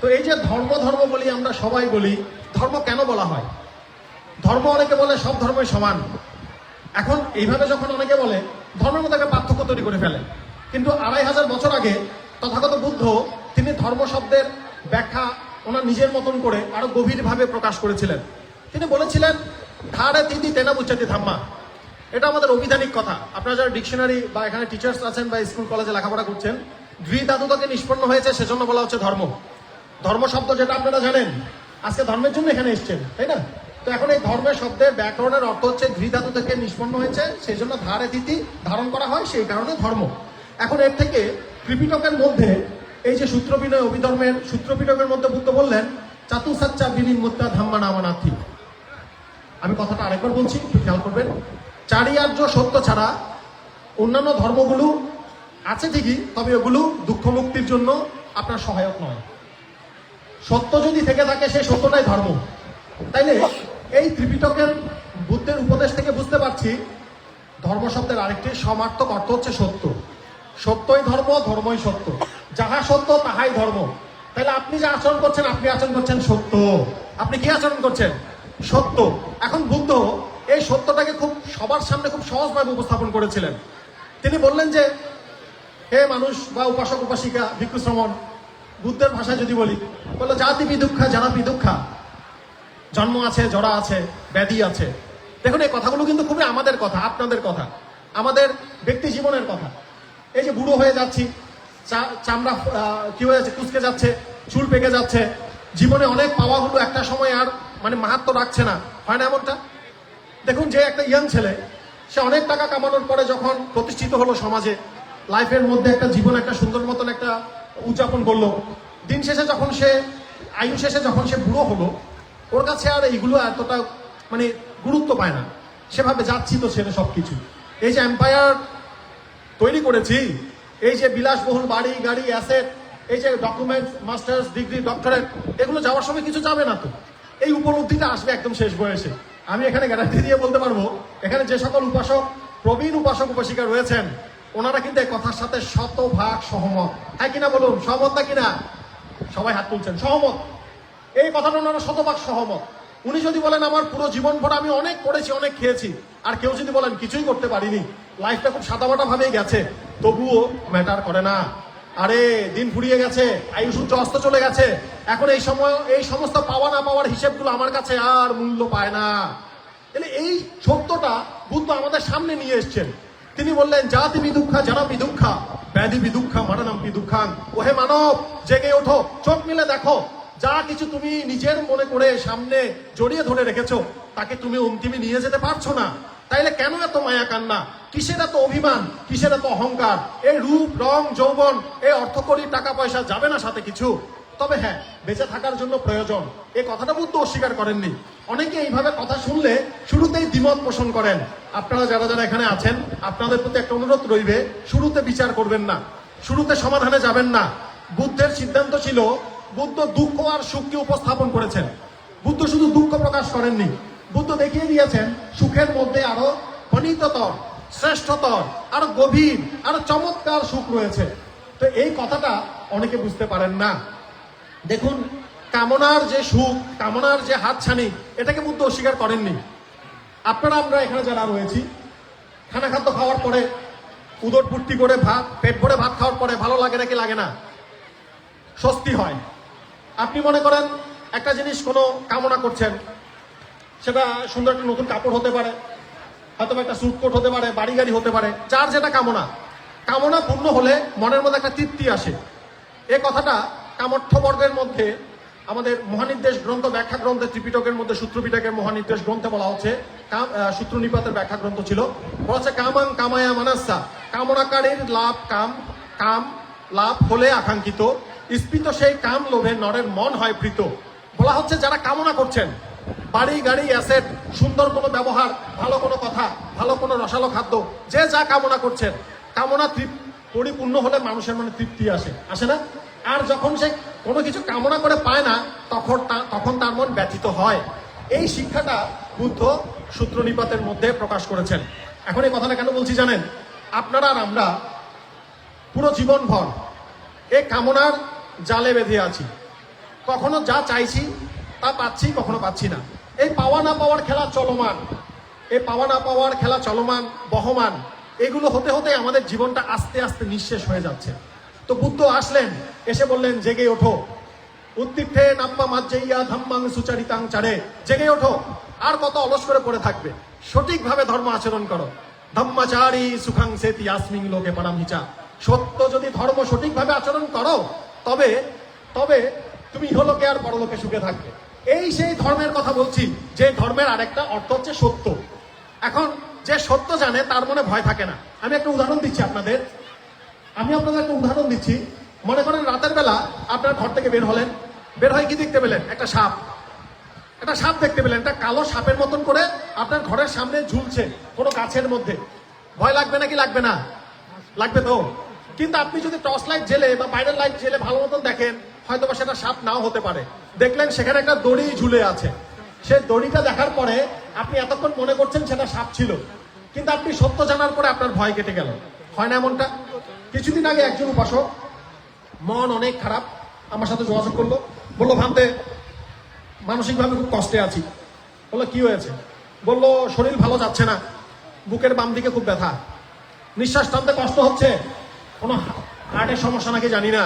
তো এই যে ধর্ম ধর্ম বলি আমরা সবাই বলি, ধর্ম কেন বলা হয়? ধর্ম অনেকে বলে সব ধর্মই সমান। এখন এইভাবে যখন অনেকে বলে, ধর্মের মধ্যে পার্থক্য তৈরি করে ফেলে। কিন্তু আড়াই হাজার বছর আগে তথাগত বুদ্ধ তিনি ধর্ম শব্দের ব্যাখ্যা ওনার নিজের মতন করে আরও গভীরভাবে প্রকাশ করেছিলেন। তিনি বলেছিলেন ধারে তিতি, তেনা বুচাতি ধাম্মা। এটা আমাদের অভিধানিক কথা। আপনারা যারা ডিকশনারি বা এখানে টিচার্স আছেন বা স্কুল, কলেজে লেখাপড়া করছেন দ্বি ধাতুতাকে নিষ্পন্ন হয়েছে, সেজন্য বলা হচ্ছে ধর্ম। ধর্ম শব্দ যেটা আপনারা জানেন, আজকে ধর্মের জন্য এখানে এসছেন, তাই না? তো এখন এই ধর্মের শব্দের ব্যাকরণের অর্থ হচ্ছে ধৃধাতু থেকে নিষ্পন্ন হয়েছে, সেই জন্য ধারে তিথি ধারণ করা হয়, সেই কারণে ধর্ম। এখন এর থেকে ত্রিপিটকের মধ্যে এই যে সূত্র বিনয় অভিধর্মের, সূত্র পিটকের মধ্যে বুদ্ধ বললেন, চাতুসাচ্চা বিনিমুত্তা ধাম্মা নামানাথি আমি কথাটা আরেকবার বলছি, একটু খেয়াল করবেন। চারিয়ার্য সত্য ছাড়া অন্যান্য ধর্মগুলো আছে ঠিকই, তবে ওগুলো দুঃখ মুক্তির জন্য আপনার সহায়ক নয়। সত্য যদি থেকে থাকে, সেই সত্যটাই ধর্ম। তাইলে এই ত্রিপিটকের বুদ্ধের উপদেশ থেকে বুঝতে পারছি, ধর্ম শব্দের আরেকটি সমার্থক অর্থ হচ্ছে সত্য। সত্যই ধর্ম, ধর্মই সত্য। যাহা সত্য, তাহাই ধর্ম। তাহলে আপনি যে আচরণ করছেন, আপনি আচরণ করছেন সত্য। আপনি কি আচরণ করছেন? সত্য। এখন বুদ্ধ এই সত্যটাকে খুব সবার সামনে খুব সহজভাবে উপস্থাপন করেছিলেন। তিনি বললেন যে, হে মানুষ বা উপাসক, উপাসিকা ভিক্ষু শ্রমণ বুদ্ধের ভাষায় যদি বলি বলল জাতি বিদুক্ষা যারা বিদুক্ষা জন্ম আছে, জড়া আছে, ব্যাধি আছে। দেখুন, এই কথাগুলো কিন্তু খুবই আমাদের কথা, আপনাদের কথা, আমাদের ব্যক্তি জীবনের কথা। এই যে বুড়ো হয়ে যাচ্ছি চামড়া কি হয়ে যাচ্ছে, কুচকে যাচ্ছে, চুল পেকে যাচ্ছে, জীবনে অনেক পাওয়া পাওয়াগুলো একটা সময় আর মানে মাহাত্ম রাখছে না। হয় না এমনটা? দেখুন, যে একটা ইয়াং ছেলে, সে অনেক টাকা কামানোর পরে যখন প্রতিষ্ঠিত হলো সমাজে, লাইফের মধ্যে একটা জীবন, একটা সুন্দর মতন একটা উদযাপন করল দিন শেষে যখন সে আয়ু শেষে যখন সে বুড়ো হলো, ওর কাছে আর এইগুলো এতটা মানে গুরুত্ব পায় না। সেভাবে যাচ্ছি তো ছেলে সব কিছু এই যে এম্পায়ার তৈরি করেছি, এই যে বিলাসবহুল বাড়ি, গাড়ি অ্যাসেট এই যে ডকুমেন্টস মাস্টার্স ডিগ্রি ডক্টরেট এগুলো যাওয়ার সময় কিছু যাবে না তো। এই উপলব্ধিটা আসবে একদম শেষ বয়সে। আমি এখানে গ্যারান্টি দিয়ে বলতে পারব, এখানে যে সকল উপাসক, প্রবীণ উপাসক উপাসিকা রয়েছেন ওনারা কিন্তু এই কথার সাথে শতভাগ সহমত। হ্যাঁ কিনা বলুন, সহমত না কিনা? সবাই হাত তুলছেন, সহমত। এই কথাটা ওনারা শতভাগ সহমত। উনি যদি বলেন, আমার পুরো জীবন ভর আমি অনেক করেছি, অনেক খেয়েছি, আর কেউ যদি বলেন, কিছুই করতে পারিনি লাইফটা খুব সাদামাটা ভাবেই গেছে, তবুও ম্যাটার করে না। আরে, দিন ফুরিয়ে গেছে, আয়ুষ উচ্চ অস্ত চলে গেছে। এখন এই সময়, এই সমস্ত পাওয়া না পাওয়ার হিসেবগুলো আমার কাছে আর মূল্য পায় না। তাহলে এই সত্যটা বুদ্ধ আমাদের সামনে নিয়ে এসছেন। তিনি বললেন, জাতি বিদুক্ষা যারা বিদুক্ষা ব্যাধি বিদুক্ষা মারানাম বিদুক্ষাং ওহে মানব, জেগে ওঠো, চোখ মিলে দেখো, যা কিছু তুমি নিজের মনে করে সামনে জড়িয়ে ধরে রেখেছো, তাকে তুমি অন্তিমে নিয়ে যেতে পারছ না। তাইলে কেন এত মায়া কান্না? কিসের এত অভিমান? কিসের এত অহংকার? এই রূপ, রং, যৌবন এই অর্থকরী টাকা পয়সা যাবে না সাথে কিছু? তবে হ্যাঁ বেঁচে থাকার জন্য প্রয়োজন। এই কথাটা বুদ্ধ অস্বীকার করেননি। অনেকে এইভাবে কথা শুনলে শুরুতেই দ্বিমত পোষণ করেন। আপনারা যারা যারা এখানে আছেন, আপনাদের প্রতি একটা অনুরোধ রইবে, শুরুতে বিচার করবেন না। শুরুতে সমাধানে যাবেন না। বুদ্ধের সিদ্ধান্ত ছিল, বুদ্ধ দুঃখ আর সুখকে উপস্থাপন করেছেন। বুদ্ধ শুধু দুঃখ প্রকাশ করেননি। বুদ্ধ দেখিয়ে দিয়েছেন, সুখের মধ্যে আরও ফণিততর শ্রেষ্ঠতর, আরও গভীর, আরও চমৎকার সুখ রয়েছে। তো এই কথাটা অনেকে বুঝতে পারেন না। দেখুন, কামনার যে সুখ, কামনার যে হাতছানি, এটাকে বুদ্ধ অস্বীকার করেননি। আপনারা, আমরা এখানে যারা রয়েছি, খানা খাদ্য খাওয়ার পরে, উদর পূর্তি করে ভাত, পেট ভরে ভাত খাওয়ার পরে ভালো লাগে নাকি লাগে না? স্বস্তি হয়। আপনি মনে করেন, একটা জিনিস কোনো কামনা করছেন, সেটা সুন্দর একটা নতুন কাপড় হতে পারে হয়তো একটা স্যুট কোট হতে পারে বাড়ি গাড়ি হতে পারে, যার যেটা কামনা। কামনা পূর্ণ হলে মনের মধ্যে একটা তৃপ্তি আসে। এ কথাটা কামর্থ বর্গের মধ্যে আমাদের মহানির্দেশ গ্রন্থ ব্যাখ্যা গ্রন্থে ত্রিপিটকের মধ্যে সূত্রপিটকের মহানির্দেশ গ্রন্থে বলা হচ্ছে কাম আহ, সূত্রনিপাতের ব্যাখ্যা গ্রন্থ ছিল। বলা হচ্ছে কামাং কামায়া মানাসা কামনাকারীর লাভ কাম কাম লাভ হলে আকাঙ্ক্ষিত। স্ফীত সেই কাম লোভে নরের মন হয় প্রীত বলা হচ্ছে যারা কামনা করছেন বাড়ি গাড়ি অ্যাসেট সুন্দর কোনো ব্যবহার ভালো কোনো কথা ভালো কোনো রসালো খাদ্য যে যা কামনা করছেন কামনা তৃপ- পরিপূর্ণ হলে মানুষের মনে তৃপ্তি আসে। আসে না? আর যখন সে কোনো কিছু কামনা করে পায় না, তখন তখন তার মন ব্যথিত হয়। এই শিক্ষাটা বুদ্ধ সূত্র নিপাতের মধ্যে প্রকাশ করেছেন। এখন এই কথাটা কেন বলছি জানেন? আপনারা আর আমরা পুরো জীবনভর এই কামনার জালে বেঁধে আছি। কখনো যা চাইছি, তা পাচ্ছি, কখনো পাচ্ছি না। এই পাওয়া না পাওয়ার খেলা চলমান, এই পাওয়া না পাওয়ার খেলা চলমান, বহমান, এগুলো হতে হতে আমাদের জীবনটা আস্তে আস্তে নিঃশেষ হয়ে যাচ্ছে। তো বুদ্ধ আসলেন, এসে বললেন, জেগে ওঠো। উদ্দীপ্তে নাম্মা মাজ্জাইয়া ধাম্মাং সুচারিতাং চারে, জেগে ওঠো, আর কত অলস করে পড়ে থাকবে। সঠিকভাবে ধর্ম আচরণ করো। ধম্মাচারী সুখাং সেতি আসমিং লোকে পারামিচা। সত্য যদি ধর্ম সঠিকভাবে আচরণ করো, তবে তবে তুমি ইহলোকে আর পরলোকে সুখে থাকবে। এই সেই ধর্মের কথা বলছি, যে ধর্মের আরেকটা অর্থ হচ্ছে সত্য। এখন যে সত্য জানে, তার মনে ভয় থাকে না। আমি একটা উদাহরণ দিচ্ছি আপনাদের। আমি আপনাদের একটা উদাহরণ দিচ্ছি। মনে করেন রাতের বেলা আপনার ঘর থেকে বের হলেন, বের হয়ে কি দেখতে পেলেন? একটা সাপ। একটা সাপ দেখতে পেলেন, একটা কালো সাপের মতন করে আপনার ঘরের সামনে ঝুলছে কোনো গাছের মধ্যে। ভয় লাগবে নাকি লাগবে না? লাগবে তো। কিন্তু আপনি যদি টর্চ লাইট জেলে বা বাইরের লাইট জেলে ভালো মতন দেখেন হয়তো বা সেটা সাপ নাও হতে পারে। দেখলেন সেখানে একটা দড়ি ঝুলে আছে। সেই দড়িটা দেখার পরে আপনি এতক্ষণ মনে করছেন সেটা সাপ ছিল। কিন্তু আপনি সত্য জানার পরে আপনার ভয় কেটে গেল। হয় না এমনটা? কিছুদিন আগে একজন উপাসক, মন অনেক খারাপ, আমার সাথে যোগাযোগ করল। বলল ভাবতে মানসিকভাবে খুব কষ্টে আছি। বলল, কি হয়েছে? বলল, শরীর ভালো যাচ্ছে না, বুকের বাম দিকে খুব ব্যথা। নিঃশ্বাস টানতে কষ্ট হচ্ছে, কোনো হার্টের সমস্যা নাকি জানি না।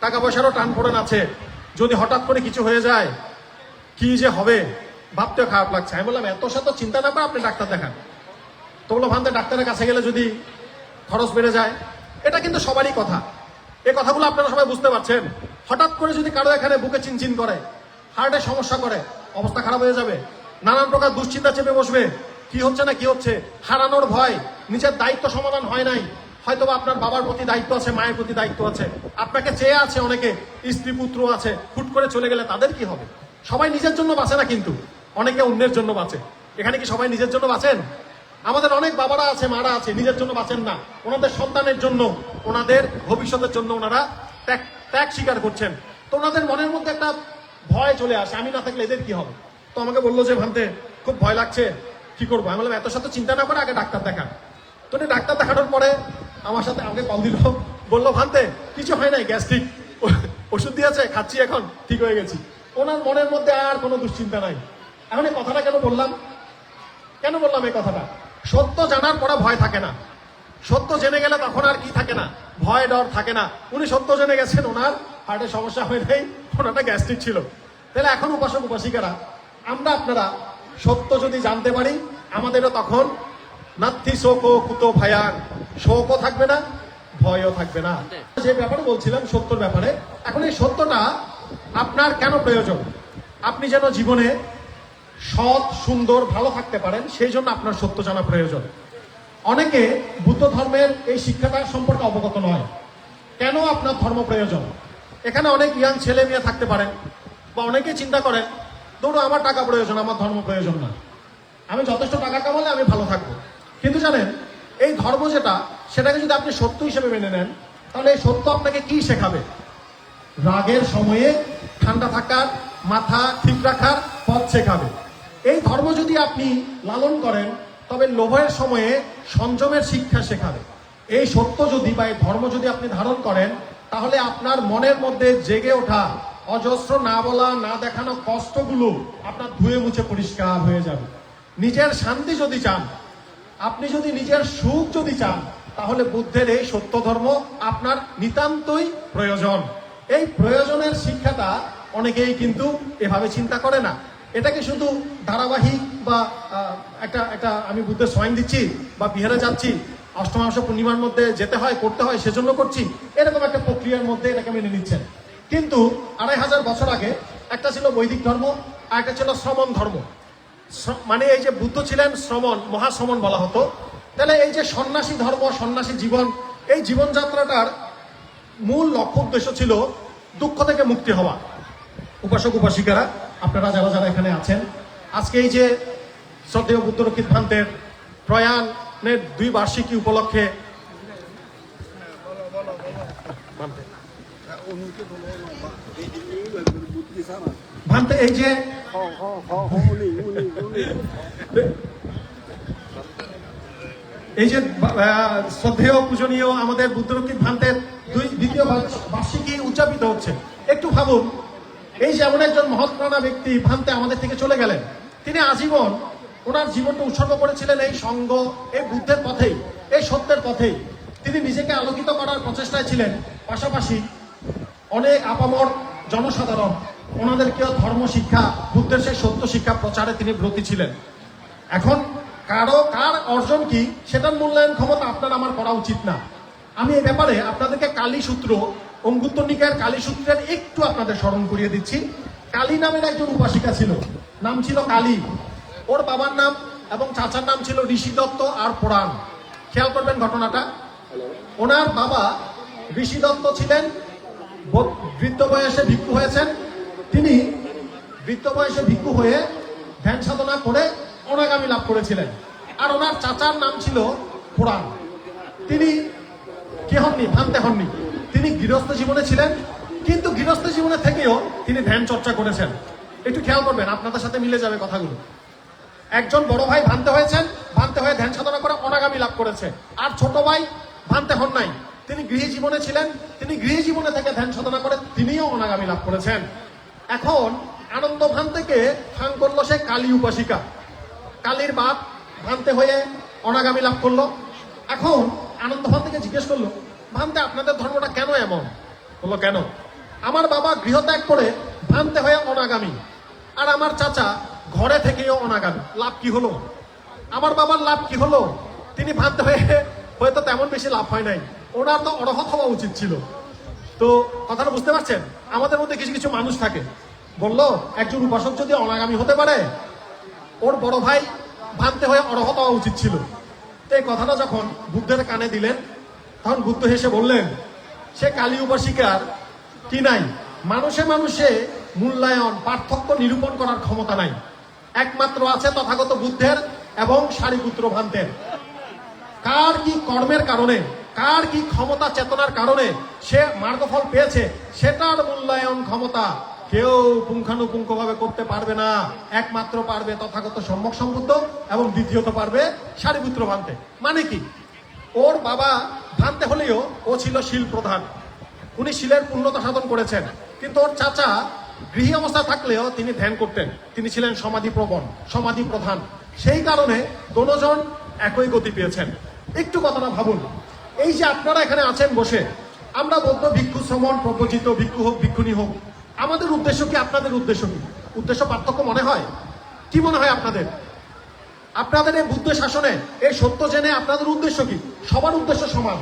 টাকা পয়সারও টান পড়েন আছে, যদি হঠাৎ করে কিছু হয়ে যায়, কি যে হবে? ভাবতেও খারাপ লাগছে। আমি বললাম, এত শত চিন্তা না করে আপনি ডাক্তার দেখান। তো বলল ভাবতে ডাক্তারের কাছে গেলে যদি খরচ বেড়ে যায় এটা কিন্তু সবারই কথা। এই কথাগুলো আপনারা সবাই বুঝতে পারছেন। হঠাৎ করে যদি কারও এখানে বুকে চিনচিন করে, হার্টের সমস্যা করে, অবস্থা খারাপ হয়ে যাবে, নানান প্রকার দুশ্চিন্তা চেপে বসবে, কি হচ্ছে না কি হচ্ছে, হারানোর ভয়, নিজের দায়িত্ব সমাধান হয় নাই হয়তো আপনার বাবার প্রতি দায়িত্ব আছে, মায়ের প্রতি দায়িত্ব আছে, আপনাকে চেয়ে আছে অনেকে, স্ত্রী পুত্র আছে, হুট করে চলে গেলে তাদের কি হবে? সবাই নিজের জন্য বাঁচে না কিন্তু, অনেকে অন্যের জন্য বাঁচে। এখানে কি সবাই নিজের জন্য বাঁচেন? আমাদের অনেক বাবারা আছে, মারা আছে, নিজের জন্য বাঁচেন না। ওনাদের সন্তানের জন্য, ওনাদের ভবিষ্যতের জন্য ওনারা ত্যাগ ত্যাগ স্বীকার করছেন। তো ওনাদের মনের মধ্যে একটা ভয় চলে আসে, আমি না থাকলে এদের কি হবে? তো আমাকে বলল যে ভাবতে খুব ভয় লাগছে, কি করব? আমি বললাম, এত সাথে চিন্তা না করে আগে ডাক্তার দেখান। তো ডাক্তার দেখানোর পরে আমার সাথে আমাকে কল দিল, বলল, ভান্তে, কিছু হয় নাই গ্যাস্ট্রিক? ওষুধ দিয়েছে, খাচ্ছি এখন, ঠিক হয়ে গেছি। ওনার মনের মধ্যে আর কোনো দুশ্চিন্তা নাই। এখন এই কথাটা কেন বললাম? কেন বললাম এই কথাটা? সত্য জানার পরে ভয় থাকে না। সত্য জেনে গেলে তখন আর কি থাকে না? ভয়, ডর থাকে না। উনি সত্য জেনে গেছেন, ওনার হার্টের সমস্যা হয়ে নেই ওনারটা গ্যাস্ট্রিক ছিল। তাহলে এখন উপাসক, উপাসিকারা, আমরা আপনারা সত্য যদি জানতে পারি, আমাদেরও তখন নাত্থি শোক কুত ভায়ান। শোকও থাকবে না, ভয়ও থাকবে না। যে ব্যাপারে বলছিলাম, সত্যর ব্যাপারে, এখন এই সত্যটা আপনার কেন প্রয়োজন? আপনি যেন জীবনে সৎ, সুন্দর, ভালো থাকতে পারেন, সেই জন্য আপনার সত্য জানা প্রয়োজন। অনেকে বুদ্ধ ধর্মের এই শিক্ষাটা সম্পর্কে অবগত নয়। কেন আপনার ধর্ম প্রয়োজন? এখানে অনেক ইয়াং ছেলে মেয়ে থাকতে পারেন, বা অনেকে চিন্তা করেন ধরো আমার টাকা প্রয়োজন, আমার ধর্ম প্রয়োজন না। আমি যথেষ্ট টাকা কামালে আমি ভালো থাকব। কিন্তু জানেন, এই ধর্ম যেটা, সেটাকে যদি আপনি সত্য হিসেবে মেনে নেন, তাহলে এই সত্য আপনাকে কি শেখাবে? রাগের সময়ে ঠান্ডা থাকার, মাথা ঠিক রাখার পথ শেখাবে। এই ধর্ম যদি আপনি লালন করেন, তবে লোভের সময়ে সংযমের শিক্ষা শেখাবে। এই সত্য যদি বা এই ধর্ম যদি আপনি ধারণ করেন, তাহলে আপনার মনের মধ্যে জেগে ওঠা, অজস্র না বলা, না দেখানো কষ্টগুলো আপনার ধুয়ে মুছে পরিষ্কার হয়ে যাবে। নিজের শান্তি যদি চান, আপনি যদি নিজের সুখ যদি চান, তাহলে বুদ্ধের এই সত্য ধর্ম আপনার নিতান্তই প্রয়োজন। এই প্রয়োজনের শিক্ষাটা অনেকেই কিন্তু এভাবে চিন্তা করে না। এটাকে শুধু ধারাবাহিক বা একটা একটা আমি বুদ্ধের সয়ন দিচ্ছি বা বিহারে যাচ্ছি অষ্টমাংশ পূর্ণিমার মধ্যে যেতে হয়, করতে হয়, সেজন্য করছি, এরকম একটা প্রক্রিয়ার মধ্যে এটাকে মেনে নিচ্ছেন। কিন্তু আড়াই হাজার বছর আগে একটা ছিল বৈদিক ধর্ম, আর একটা ছিল শ্রমণ ধর্ম। মানে এই যে বুদ্ধ ছিলেন শ্রমণ মহাশ্রমণ বলা হতো। তাহলে এই যে সন্ন্যাসী ধর্ম, সন্ন্যাসী জীবন, এই জীবনযাত্রাটার মূল লক্ষ্য উদ্দেশ্য ছিল দুঃখ থেকে মুক্তি হওয়া। উপাসক, উপাসিকারা আপনারা যারা যারা এখানে আছেন, আজকে এই যে শ্রদ্ধেয় বুদ্ধরক্ষিত ভ্রান্তের প্রয়াণের দুই বার্ষিকী উপলক্ষে ভান্তে এই যে এই যে শ্রদ্ধেয় পূজনীয় আমাদের বুদ্ধরক্ষিত ভ্রান্তের দুই দ্বিতীয় বার্ষিকী উদযাপিত হচ্ছে। একটু ভাবুন এই যে এমন একজন মহৎপ্রাণা ব্যক্তি ভান্তে আমাদের থেকে চলে গেলেন, তিনি আজীবন ওনার জীবনটা উৎসর্গ করেছিলেন এই সঙ্গ, এই বুদ্ধের পথেই, এই সত্যের পথেই। তিনি নিজেকে আলোকিত করার প্রচেষ্টায় ছিলেন। পাশাপাশি অনেক আপামর জনসাধারণ ওনাদেরকেও ধর্ম শিক্ষা, বুদ্ধের সেই সত্য শিক্ষা প্রচারে তিনি ব্রতী ছিলেন। এখন কারও, কার অর্জন কি, সেটার মূল্যায়ন ক্ষমতা আপনার আমার করা উচিত না। আমি এ ব্যাপারে আপনাদেরকে কালী সূত্র অঙ্গুত্তর নিকায়ের কালী সূত্রের একটু আপনাদের স্মরণ করিয়ে দিচ্ছি। কালী নামের একজন উপাসিকা ছিল। নাম ছিল কালী। ওর বাবার নাম এবং চাচার নাম ছিল ঋষি দত্ত আর পুরাণ। খেয়াল করবেন ঘটনাটা। ওনার বাবা ঋষি দত্ত ছিলেন বৃদ্ধ বয়সে ভিক্ষু হয়েছেন। তিনি বৃদ্ধ বয়সে ভিক্ষু হয়ে ধ্যান সাধনা করে অনাগামী লাভ করেছিলেন। আর ওনার চাচার নাম ছিল পুরাণ। তিনি কে হননি? ভান্তে হননি। তিনি গৃহস্থ জীবনে ছিলেন, কিন্তু গৃহস্থ জীবনে থেকেও তিনি ধ্যান চর্চা করেছেন। একটু খেয়াল করবেন, আপনাদের সাথে মিলে যাবে কথাগুলো। একজন বড় ভাই ভান্তে হয়েছেন, ভান্তে হয়ে ধ্যান সাধনা করে অনাগামী লাভ করেছে। আর ছোট ভাই ভান্তে হন নাই। তিনি গৃহী জীবনে ছিলেন, তিনি গৃহ জীবনে থেকে ধ্যান সাধনা করে তিনিও অনাগামী লাভ করেছেন। এখন আনন্দ ভান থেকে ফাং করল সে কালী উপাসিকা। কালীর বাপ ভান্তে হয়ে অনাগামী লাভ করল। এখন আনন্দ ভান থেকে জিজ্ঞেস করল ভান্তে আপনাদের ধর্মটা কেন এমন? বলল কেন? আমার বাবা গৃহত্যাগ করে ভান্তে হয়ে অনাগামী, আর আমার চাচা ঘরে থেকেও অনাগামী। লাভ কি হলো? আমার বাবার লাভ কি হলো? তিনি ভান্তে হয়ে হয়তো তেমন বেশি লাভ হয় নাই। ওনার তো অরহত হওয়া উচিত ছিল। তো কথাটা বুঝতে পারছেন? আমাদের মধ্যে কিছু কিছু মানুষ থাকে। বলল, একজন উপাসক যদি অনাগামী হতে পারে, ওর বড় ভাই ভাবতে হয়ে অরহত হওয়া উচিত ছিল। তো এই কথাটা যখন বুদ্ধের কানে দিলেন তখন বুদ্ধ হেসে বললেন, সে কালী উপাসিকার কি নাই? মানুষে মানুষে মূল্যায়ন, পার্থক্য নিরূপণ করার ক্ষমতা নাই। একমাত্র আছে তথাগত বুদ্ধের এবং সারিপুত্র ভান্তের কার কি কর্মের কারণে, কার কি ক্ষমতা চেতনার কারণে সে মার্গফল পেয়েছে, সেটার মূল্যায়ন ক্ষমতা কেউ পুঙ্খানুপুঙ্খ ভাবে করতে পারবে না। একমাত্র পারবে তথাগত সম্যক সম্বুদ্ধ এবং দ্বিতীয়ত পারবে সারিপুত্র ভান্তে মানে কি? ওর বাবা ভান্তে হলেও ও ছিল শিল প্রধান। উনি শিলের পূর্ণতা সাধন করেছেন। কিন্তু ওর চাচা গৃহী অবস্থা থাকলেও তিনি ধ্যান করতেন। তিনি ছিলেন সমাধি প্রবণ, সমাধি প্রধান। সেই কারণে দোনোজন একই গতি পেয়েছেন। একটু কথাটা ভাবুন। এই যে আপনারা এখানে আছেন বসে, আমরা বৌদ্ধ ভিক্ষু শ্রমণ প্রবচিত ভিক্ষু হোক, ভিক্ষুণী হোক, আমাদের উদ্দেশ্য কি, আপনাদের উদ্দেশ্য কি? উদ্দেশ্য পার্থক্য মনে হয়? কি মনে হয় আপনাদের? আপনাদের এই বুদ্ধ শাসনে, এই সত্য জেনে আপনাদের উদ্দেশ্য কি? সবার উদ্দেশ্য সমান।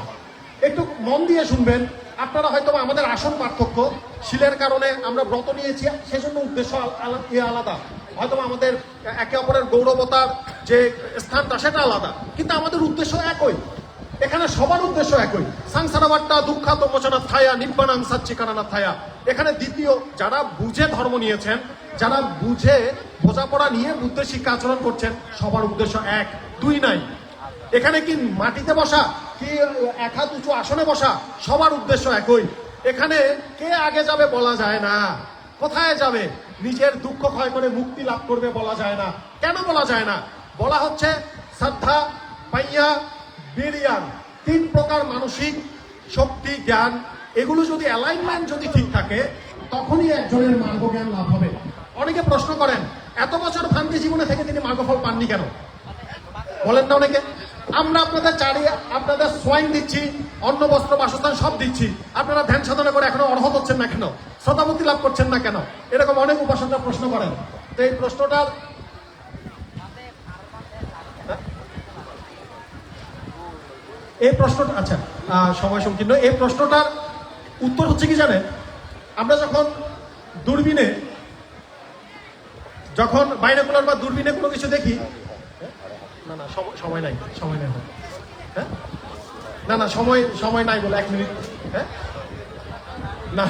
একটু মন দিয়ে শুনবেন। আপনারা হয়তো আমাদের আসন পার্থক্য, শিলের কারণে আমরা ব্রত নিয়েছি, সেজন্য উদ্দেশ্য ইয়ে আলাদা। হয়তো আমাদের একে অপরের গৌরবতার যে স্থানটা, সেটা আলাদা। কিন্তু আমাদের উদ্দেশ্য একই। এখানে সবার উদ্দেশ্য একই। সংসারবাট্টা দুঃখা, তোমোচনা, থায়া, নিব্বানাং সাচ্চিকানা থায়া। এখানে দ্বিতীয়, যারা বুঝে ধর্ম নিয়েছেন, যারা বুঝে বোঝাপড়া নিয়ে বুদ্ধের শিক্ষা আচরণ করছেন। সবার উদ্দেশ্য এক, দুই নাই। এখানে কি মাটিতে বসা, কি এক হাত উঁচু আসনে বসা, সবার উদ্দেশ্য একই। এখানে কে আগে যাবে বলা যায় না। কোথায় যাবে? নিজের দুঃখ ক্ষয় করে মুক্তি লাভ করবে বলা যায় না। কেন বলা যায় না? বলা হচ্ছে, শ্রদ্ধা, পাইয়া, বিরিয়ান। তিন প্রকার মানসিক শক্তি, জ্ঞান। এগুলো যদি অ্যালাইনমেন্ট যদি ঠিক থাকে, তখনই একজনের মার্গ জ্ঞান লাভ হবে। অনেকে প্রশ্ন করেন এত বছর ভ্রান্তি জীবনে থেকে তিনি মার্গফল পাননি কেন? বলেন না অনেকে। আমরা আপনাদের চারি আপনাদের সোয়াইন দিচ্ছি, অন্ন, বস্ত্র, বাসস্থান সব দিচ্ছি। আপনারা ধ্যান সাধনা করে এখনও অর্হত হচ্ছেন না কেন? শ্রদ্ধামূর্তি লাভ করছেন না কেন? এরকম অনেক উপাসকরা প্রশ্ন করেন। তো এই প্রশ্নটার এই প্রশ্নটা আচ্ছা সময় সংকীর্ণ। এই প্রশ্নটার উত্তর হচ্ছে কি জানেন? আমরা যখন দূরবীনে যখন বাইনাকুলার বা দূরবীনে কোনো কিছু দেখি, না না সময় নাই সময় নাই হ্যাঁ? না না, সময় সময় নাই বলে, এক মিনিট হ্যাঁ? না,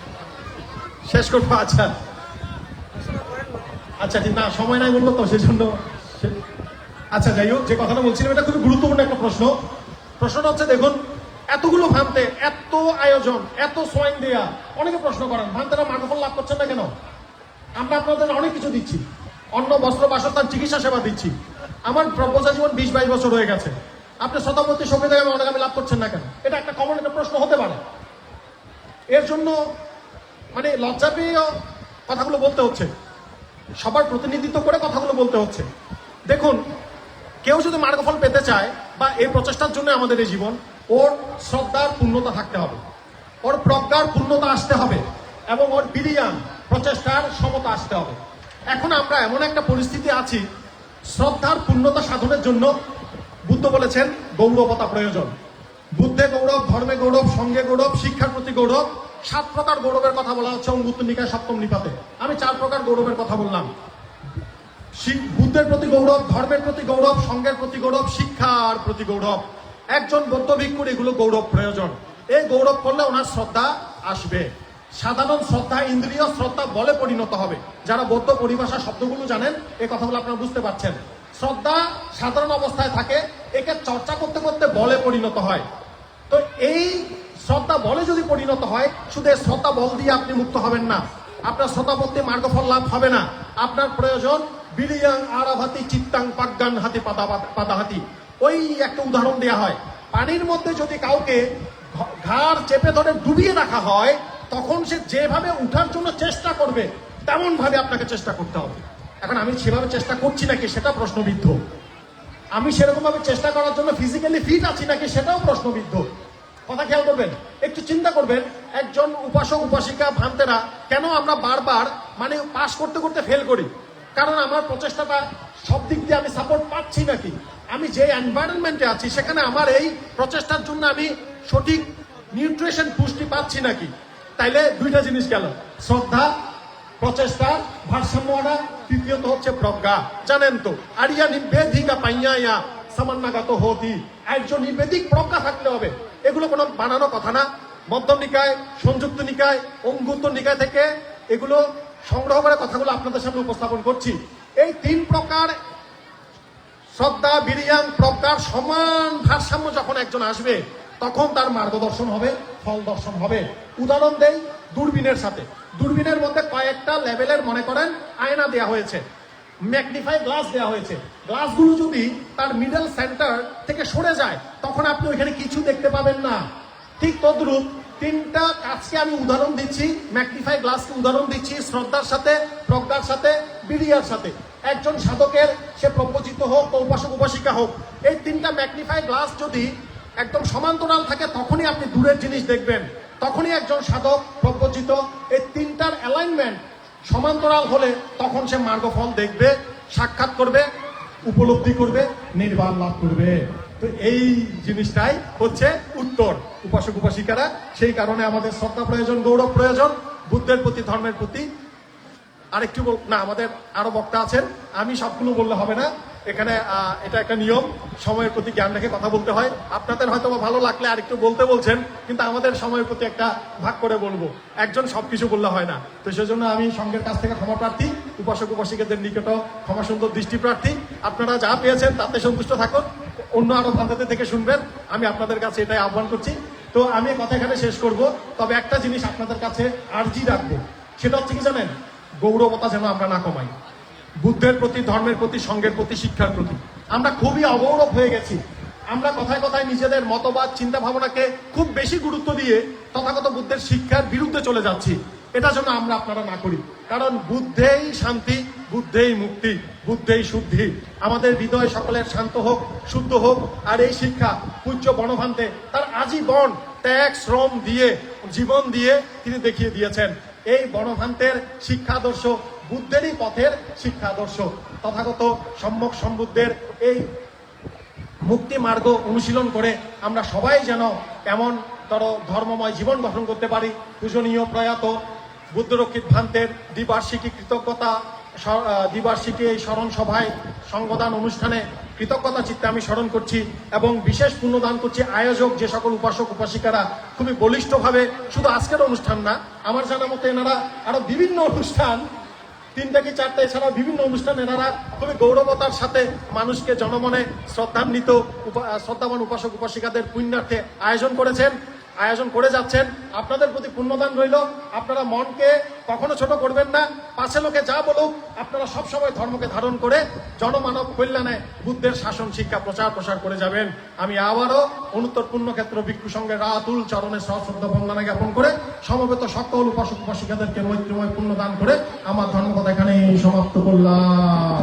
শেষ করব আচ্ছা। আচ্ছা না, সময় নাই বলল তো সেই জন্য আচ্ছা যাই হোক, যে কথাটা বলছিলাম, এটা খুবই গুরুত্বপূর্ণ একটা প্রশ্ন। প্রশ্নটা হচ্ছে, দেখুন, এতগুলো ভান্তে এত আয়োজন, এত সোয়াইন দেয়া, অনেকে প্রশ্ন করেন ভান্তেরা মাগফল লাভ করছেন না কেন? আমরা আপনাদের অনেক কিছু দিচ্ছি। অন্ন, বস্ত্র, বাসস্থান, চিকিৎসা সেবা দিচ্ছি। আমার প্রপোজাল জীবন বিশ বাইশ বছর হয়ে গেছে। আপনি শতাব্দী সভ্যতা আমি অনেক আমি লাভ করছেন না কেন? এটা একটা কমন একটা প্রশ্ন হতে পারে। এর জন্য মানে লজ্জা পেয়েও কথাগুলো বলতে হচ্ছে। সবার প্রতিনিধিত্ব করে কথাগুলো বলতে হচ্ছে। দেখুন, কেউ যদি মার্গফল পেতে চায় বা এই প্রচেষ্টার জন্য আমাদের এই জীবন, ওর শ্রদ্ধার পূর্ণতা থাকতে হবে। ওর প্রজ্ঞার পূর্ণতা আসতে হবে এবং ওর বিরিয়ান প্রচেষ্টার সমতা আসতে হবে। এখন আমরা এমন একটা পরিস্থিতি আছি, শ্রদ্ধার পূর্ণতা সাধনের জন্য বুদ্ধ বলেছেন গৌরবতা প্রয়োজন। বুদ্ধে গৌরব, ধর্মে গৌরব, সঙ্গে গৌরব, শিক্ষার প্রতি গৌরব, সাত প্রকার গৌরবের কথা বলা হচ্ছে অঙ্গুত্ত নিকায় সপ্তম নিপাতে। আমি চার প্রকার গৌরবের কথা বললাম। বুদ্ধের প্রতি গৌরব, ধর্মের প্রতি গৌরব, সঙ্গের প্রতি গৌরব, শিক্ষার প্রতি গৌরব। একজন বৌদ্ধ ভিক্ষুর এগুলো গৌরব প্রয়োজন। এই গৌরব করলে ওনার শ্রদ্ধা আসবে। সাধারণ শ্রদ্ধা, ইন্দ্রিয় শ্রদ্ধা বলে পরিণত হবে। যারা বৌদ্ধ পরিভাষা শব্দগুলো জানেন, এই কথাগুলো আপনারা বুঝতে পারছেন। শ্রদ্ধা সাধারণ অবস্থায় থাকে, একে চর্চা করতে করতে বলে পরিণত হয়। তো এই শ্রদ্ধা বলে যদি পরিণত হয়, শুধু শ্রদ্ধা বল দিয়ে আপনি মুক্ত হবেন না। আপনার শ্রদ্ধাপত্তি মার্গফল লাভ হবে না। আপনার প্রয়োজন বিলিয়াং আরাভাতি চিত্তাং পাজ্ঞান হাতি পাতা পাতাহাতি ওই একটা উদাহরণ দেয়া হয়। পানির মধ্যে যদি কাউকে ঘাড় চেপে ধরে ডুবিয়ে রাখা হয় তখন সে যেভাবে উঠার জন্য চেষ্টা করবে তেমন ভাবে আপনাকে চেষ্টা করতে হবে। এখন আমি সেভাবে চেষ্টা করছি নাকি সেটা প্রশ্নবিদ্ধ। আমি সেরকম ভাবে চেষ্টা করার জন্য ফিজিক্যালি ফিট আছি নাকি সেটাও প্রশ্নবিদ্ধ। কথা খেয়াল করবেন, একটু চিন্তা করবেন, একজন উপাসক, উপাসিকা ভান্তেরা কেন আমরা বারবার মানে পাস করতে করতে ফেল করি? কারণ আমার প্রচেষ্টাটা সব দিক দিয়ে আমি সাপোর্ট পাচ্ছি নাকি? আমি যে এনভায়রনমেন্টে আছি, সেখানে আমার এই প্রচেষ্টার জন্য আমি সঠিক নিউট্রিশন পুষ্টি পাচ্ছি নাকি? তাইলে দুইটা জিনিস গেল। শ্রদ্ধা, প্রচেষ্টা ভারসাম্য আনা তৃতীয়ত হচ্ছে প্রজ্ঞা। জানেন তো, আরিয়া নিবেদিকা পাইয়া সামান্নাগত হতি। একজন নিবেদিক প্রজ্ঞা থাকলে হবে। এগুলো কোনো বানানো কথা না। মধ্যম নিকায়, সংযুক্ত নিকায়, অঙ্গুত্ত নিকায় থেকে এগুলো সংগ্রহ করে কথাগুলো আপনাদের সামনে উপস্থাপন করছি। এই তিন প্রকার শ্রদ্ধা বিরিয়ান প্রজ্ঞার সমান ভারসাম্য যখন একজন আসবে তখন তার মার্গদর্শন হবে, ফল দর্শন হবে। উদাহরণ দেই দূরবীনের সাথে। দূরবীনের মধ্যে কয়েকটা লেভেলের মনে করেন আয়না দেয়া হয়েছে। ম্যাগনিফাই গ্লাস দেওয়া হয়েছে। গ্লাসগুলো যদি তার মিডল সেন্টার থেকে সরে যায়, তখন আপনি ওইখানে কিছু দেখতে পাবেন না। ঠিক তদ্রুপ তিনটা কাজকে আমি উদাহরণ দিচ্ছি, ম্যাগনিফাই গ্লাসকে উদাহরণ দিচ্ছি, শ্রদ্ধার সাথে, প্রজ্ঞার সাথে বিরিয়ার সাথে। একজন সাধকের সে প্রপোচিত হোক উপাসক, উপাসিকা হোক, এই তিনটা ম্যাগনিফাই গ্লাস যদি একদম সমান্তরাল থাকে, তখনই আপনি দূরের জিনিস দেখবেন। তখনই একজন সাধক প্রপোচিত এই তিনটার অ্যালাইনমেন্ট সমান্তরাল হলে তখন সে মার্গফল দেখবে, সাক্ষাৎ করবে, উপলব্ধি করবে, নির্বাণ লাভ করবে। তো এই জিনিসটাই হচ্ছে উত্তর। উপাসক, উপাসিকারা, সেই কারণে আমাদের শ্রদ্ধা প্রয়োজন, গৌরব প্রয়োজন, বুদ্ধের প্রতি, ধর্মের প্রতি। আরেকটু না, আমাদের আরও বক্তা আছেন, আমি সবগুলো বললে হবে না। এখানে এটা একটা নিয়ম। সময়ের প্রতি জ্ঞান রেখে কথা বলতে হয়। আপনাদের হয়তো ভালো লাগলে আরেকটু বলতে বলছেন, কিন্তু আমাদের সময়ের প্রতি একটা ভাগ করে বলব। একজন সবকিছু বললে হয় না। তো সেজন্য আমি সঙ্গের কাছ থেকে ক্ষমা প্রার্থী, উপাসক উপাসিকাদের নিকট ক্ষমা সুন্দর দৃষ্টি প্রার্থী। আপনারা যা পেয়েছেন তাতে সন্তুষ্ট থাকুন, অন্য আরও ভান্তাতে থেকে শুনবেন। আমি আপনাদের কাছে এটাই আহ্বান করছি। তো আমি কথা এখানে শেষ করব। তবে একটা জিনিস আপনাদের কাছে আর্জি রাখব। সেটা হচ্ছে কি জানেন? গৌরবতা যেন আমরা না কমাই। বুদ্ধের প্রতি, ধর্মের প্রতি, সঙ্গের প্রতি, শিক্ষার প্রতি। আমরা খুবই অগৌরব হয়ে গেছি। আমরা কথায় কথায় নিজেদের মতবাদ চিন্তা ভাবনাকে খুব বেশি গুরুত্ব দিয়ে তথাগত বুদ্ধের শিক্ষার বিরুদ্ধে চলে যাচ্ছি। এটা যেন আমরা আপনারা না করি। কারণ বুদ্ধেই শান্তি, বুদ্ধেই মুক্তি, বুদ্ধেই শুদ্ধি। আমাদের হৃদয় সকলের শান্ত হোক, শুদ্ধ হোক, আর এই শিক্ষা পূজ্য বনভান্তে তার আজীবন ত্যাগ, শ্রম দিয়ে, জীবন দিয়ে তিনি দেখিয়ে দিয়েছেন। এই বনভান্তের শিক্ষাদর্শ বুদ্ধেরই পথের শিক্ষাদর্শ তথাগত সম্যক সম্বুদ্ধের এই মুক্তি মার্গ অনুশীলন করে আমরা সবাই যেন এমন তর ধর্মময় জীবন গঠন করতে পারি। পূজনীয় প্রয়াত বুদ্ধরক্ষিত ভান্তের দ্বিবার্ষিকী কৃতজ্ঞতা দ্বিবার্ষিকী এই স্মরণ সভায় সংবাদান অনুষ্ঠানে কৃতজ্ঞতা চিত্তে আমি স্মরণ করছি এবং বিশেষ পুণ্যদান করছি আয়োজক যে সকল উপাসক, উপাসিকারা খুবই বলিষ্ঠভাবে। শুধু আজকের অনুষ্ঠান না, আমার জানা মতো এনারা আরও বিভিন্ন অনুষ্ঠান তিনটা কি চারটা এছাড়াও বিভিন্ন অনুষ্ঠানে এনারা খুবই গৌরবতার সাথে মানুষকে জনমনে শ্রদ্ধান্বিত শ্রদ্ধাবান উপাসক উপাসিকাদের পুণ্যার্থে আয়োজন করেছেন। আয়োজন করে যাচ্ছেন। আপনাদের প্রতি পুণ্যদান রইল। আপনারা মনকে কখনো ছোট করবেন না। পাশে লোকে যা বলুক, আপনারা সবসময় ধর্মকে ধারণ করে জনমানব কল্যাণে বুদ্ধের শাসন, শিক্ষা, প্রচার প্রসার করে যাবেন। আমি আবারও অনুত্তর পুণ্যক্ষেত্র ভিক্ষু সঙ্গে রাতুল চরণে সশ্রদ্ধ বন্দনা জ্ঞাপন করে সমবেত সকল উপাসক উপাসিকাদেরকে মৈত্রীময় পুণ্যদান করে আমার ধর্মকথা এখানেই সমাপ্ত করলাম।